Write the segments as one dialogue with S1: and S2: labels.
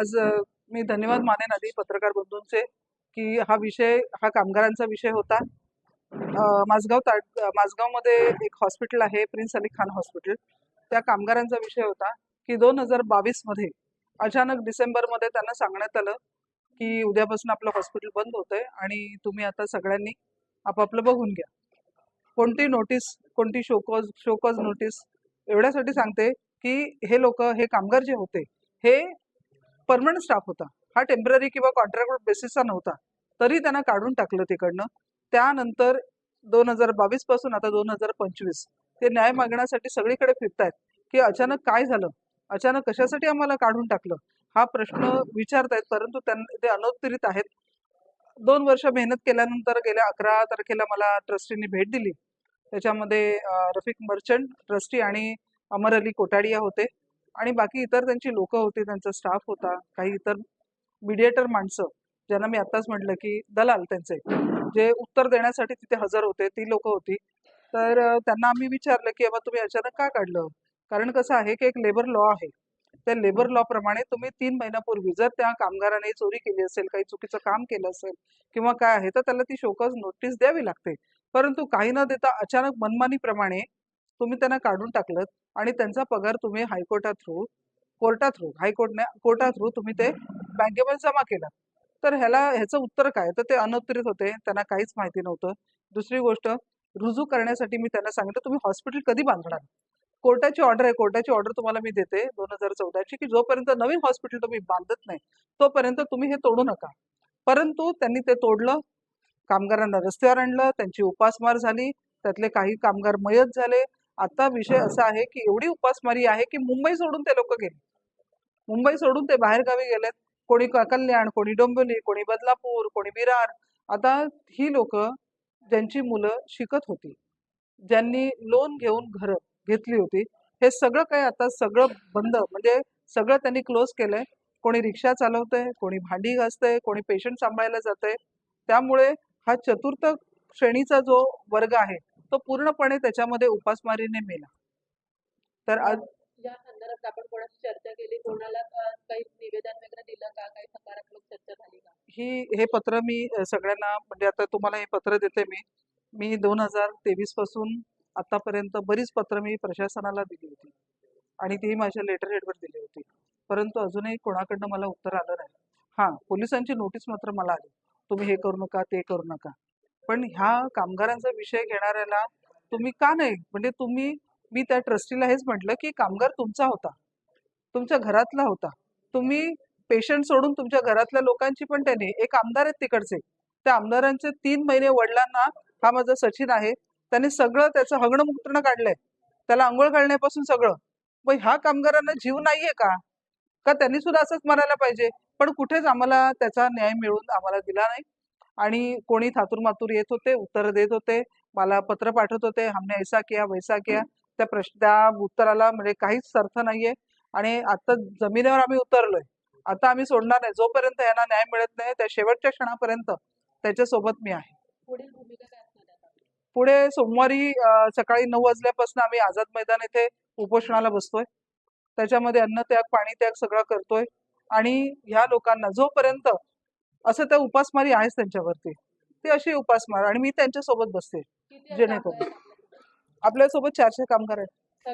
S1: आज मी धन्यवाद मानेन आधी पत्रकार बंधूंचे की हा विषय हा कामगारांचा विषय होता. माझगाव ताट माझगावमध्ये एक हॉस्पिटल आहे प्रिन्स अली खान हॉस्पिटल. त्या कामगारांचा विषय होता की दोन हजार बावीसमध्ये अचानक डिसेंबरमध्ये त्यांना सांगण्यात आलं की उद्यापासून आपलं हॉस्पिटल बंद होतंय आणि तुम्ही आता सगळ्यांनी आपापलं बघून घ्या. कोणती नोटीस कोणती शोकॉज शोकॉज नोटीस एवढ्यासाठी सांगते की हे लोक हे कामगार जे होते हे परमनंट स्टाफ होता. हा टेंपररी किंवा कॉन्ट्रॅक्ट बेसिसचा नव्हता. तरी त्यांना काढून टाकलं तिकडनं. त्यानंतर दोन हजार बावीसपासून आता दोन हजार पंचवीस. ते न्याय मागण्यासाठी सगळीकडे फिरतायत. की अचानक काय झालं? अचानक कशासाठी आम्हाला काढून टाकलं? हा प्रश्न विचारतायत परंतु त्यांना ते अनुत्तरित आहेत. दोन वर्ष मेहनत केल्यानंतर गेल्या अकरा तारखेला मला ट्रस्टींनी भेट दिली. त्याच्यामध्ये रफिक मर्चंट ट्रस्टी आणि अमर अली कोटाडिया होते. आणि बाकी इतर त्यांची लोक होती त्यांचा स्टाफ होता काही इतर मीडिएटर माणसं ज्यांना मी आत्ताच म्हटलं की दलाल त्यांचे जे उत्तर देण्यासाठी तिथे हजर होते ती लोक होती. तर त्यांना आम्ही विचारलं की बाबा तुम्ही अचानक का काढलं? कारण कसं आहे की एक लेबर लॉ आहे. त्या लेबर लॉ प्रमाणे तुम्ही तीन महिन्यापूर्वी जर त्या कामगाराने चोरी केली असेल काही चुकीचं काम केलं असेल किंवा काय आहे तर त्याला ती शोकज नोटीस द्यावी लागते. परंतु काही न देता अचानक मनमानीप्रमाणे तुम्ही त्यांना काढून टाकलं आणि त्यांचा पगार तुम्ही हायकोर्टा थ्रू कोर्टा थ्रू हायकोर्टने कोर्टा थ्रू तुम्ही ते बँकेमध्ये जमा केला तर ह्याला ह्याचं उत्तर काय? तर ते अनुत्तरित होते त्यांना काहीच माहिती नव्हतं. दुसरी गोष्ट रुजू करण्यासाठी मी त्यांना सांगितलं तुम्ही हॉस्पिटल कधी बांधणार? कोर्टाची ऑर्डर आहे कोर्टाची ऑर्डर तुम्हाला मी देते दोन हजार चौदाची की जोपर्यंत नवीन हॉस्पिटल तुम्ही बांधत नाही तोपर्यंत तुम्ही हे तोडू नका. परंतु त्यांनी ते तोडलं कामगारांना रस्त्यावर आणलं त्यांची उपासमार झाली त्यातले काही कामगार मयत झाले आता विषय असा आहे की एवढी उपासमारी आहे की मुंबई सोडून ते लोक गेले. मुंबई सोडून ते बाहेर गावी गेलेत. कोणी कल्याण कोणी डोंबिवली कोणी बदलापूर कोणी विरार. आता ही लोक ज्यांची मुलं शिकत होती ज्यांनी लोन घेऊन घरं घेतली होती हे सगळं काही आता सगळं बंद म्हणजे सगळं त्यांनी क्लोज केलंय. कोणी रिक्षा चालवतंय कोणी भांडी घासतंय कोणी पेशंट सांभाळायला जातंय. त्यामुळे हा चतुर्थ श्रेणीचा जो वर्ग आहे तो पूर्णपणे त्याच्यामध्ये उपासमारीने मेला. तर आज
S2: या संदर्भात आपण कोणाशी चर्चा केली? कोणाला काही निवेदन वगैरे दिलं का? काही सकारात्मक चर्चा झाली का?
S1: ही हे पत्र मी सगळ्यांना म्हणजे आता तुम्हाला हे पत्र देते मी. मी दोन हजार तेवीसपासून आतापर्यंत बरीच पत्र मी प्रशासनाला दिली होती. आणि ती माझ्या लेटर हेडवर दिली होती. परंतु अजूनही कोणाकडनं मला उत्तर आलं नाही. हां पोलिसांची नोटीस मात्र मला आली. तुम्ही हे करू नका ते करू नका. पण ह्या कामगारांचा विषय घेणाऱ्याला तुम्ही का नाही? म्हणजे तुम्ही मी त्या ट्रस्टीला हेच म्हटलं की कामगार तुमचा होता तुमच्या घरातला होता. तुम्ही पेशंट सोडून तुमच्या घरातल्या लोकांची पण त्याने एक आमदार आहेत तिकडचे त्या आमदारांचे तीन महिने वडिलांना हा माझा सचिन आहे त्याने सगळं त्याचं हगणं मुक्तणं काढलंय. त्याला आंघोळ घालण्यापासून सगळं. मग ह्या कामगारांना जीव नाहीये का? का त्यांनी सुद्धा असंच मरायला पाहिजे? पण कुठेच आम्हाला त्याचा न्याय मिळून आम्हाला दिला नाही. आणि कोणी थातूर मातूर येत होते उत्तर देत होते मला पत्र पाठवत होते हमने ऐसा किया वैसा किया. त्या प्रश्न त्या उत्तराला म्हणजे काहीच अर्थ नाहीये. आणि आता जमिनीवर आम्ही उतरलोय. आता आम्ही सोडणार नाही. जोपर्यंत यांना न्याय मिळत नाही त्या शेवटच्या क्षणापर्यंत त्याच्यासोबत मी आहे? पुढे सोमवारी सकाळी नऊ वाजल्यापासून आम्ही आझाद मैदान येथे उपोषणाला बसतोय. त्याच्यामध्ये अन्न त्याग पाणी त्याग सगळं करतोय. आणि ह्या लोकांना जोपर्यंत असं त्या उपासमारी आहेच त्यांच्यावरती. ती अशी उपासमार आणि मी त्यांच्यासोबत बसते जेणेकरून.
S2: आपल्याकडे?
S1: आपल्यासोबत चारशे कामगार आहेत.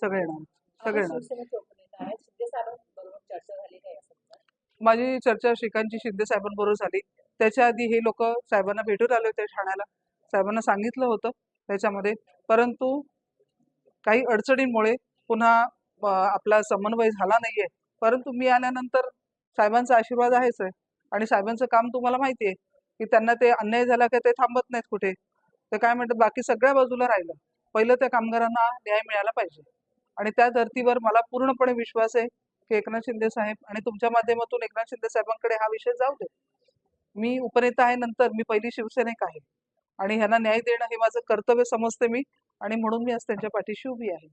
S2: सगळे येणार?
S1: सगळे? माझी चर्चा श्रीकांतजी शिंदे साहेबांबरोबर झाली. त्याच्या आधी हे लोक साहेबांना भेटून आले होते ठाण्याला. साहेबांना सांगितलं होतं त्याच्यामध्ये. परंतु काही अडचणींमुळे पुन्हा आपला समन्वय झाला नाहीये. परंतु मी आल्यानंतर साहेबांचा आशीर्वाद आहेच आहे. आणि साहेबांचं काम तुम्हाला माहिती आहे की त्यांना ते अन्याय झाला का ते थांबत नाहीत कुठे. ते काय म्हणतात बाकी सगळ्या बाजूला राहिलं. पहिलं त्या कामगारांना न्याय मिळाला पाहिजे. आणि त्या धर्तीवर मला पूर्णपणे विश्वास आहे की एकनाथ शिंदे साहेब आणि तुमच्या माध्यमातून एकनाथ शिंदे साहेबांकडे हा विषय जाऊ दे. मी उपनेता आहे नंतर मी पहिली शिवसैनिक आहे. आणि ह्यांना न्याय देणं हे माझं कर्तव्य समजते मी आणि म्हणून मी आज त्यांच्या पाठीशी उभी आहे.